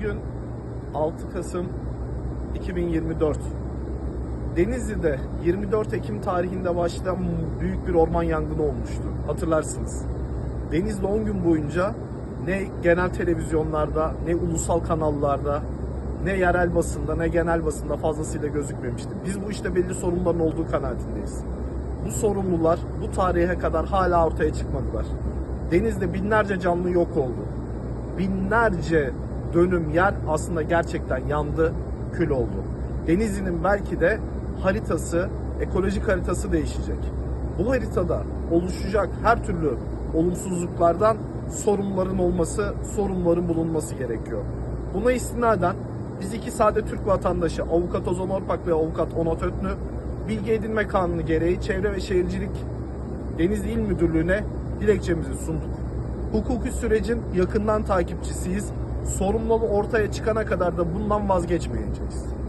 Bugün 6 Kasım 2024. Denizli'de 24 Ekim tarihinde başlayan büyük bir orman yangını olmuştu. Hatırlarsınız. Denizli 10 gün boyunca ne genel televizyonlarda, ne ulusal kanallarda, ne yerel basında, ne genel basında fazlasıyla gözükmemişti. Biz bu işte belli sorunların olduğu kanaatindeyiz. Bu sorumlular bu tarihe kadar hala ortaya çıkmadılar. Denizde binlerce canlı yok oldu. Binlerce dönüm yer aslında gerçekten yandı, kül oldu. Denizli'nin belki de haritası, ekolojik haritası değişecek. Bu haritada oluşacak her türlü olumsuzluklardan sorumluların olması, sorumluların bulunması gerekiyor. Buna istinaden biz iki sade Türk vatandaşı Avukat Ozan Orpak ve Avukat Onat Ötnü Bilgi Edinme Kanunu gereği Çevre ve Şehircilik Denizli İl Müdürlüğü'ne dilekçemizi sunduk. Hukuki sürecin yakından takipçisiyiz. Sorumluluğu ortaya çıkana kadar da bundan vazgeçmeyeceğiz.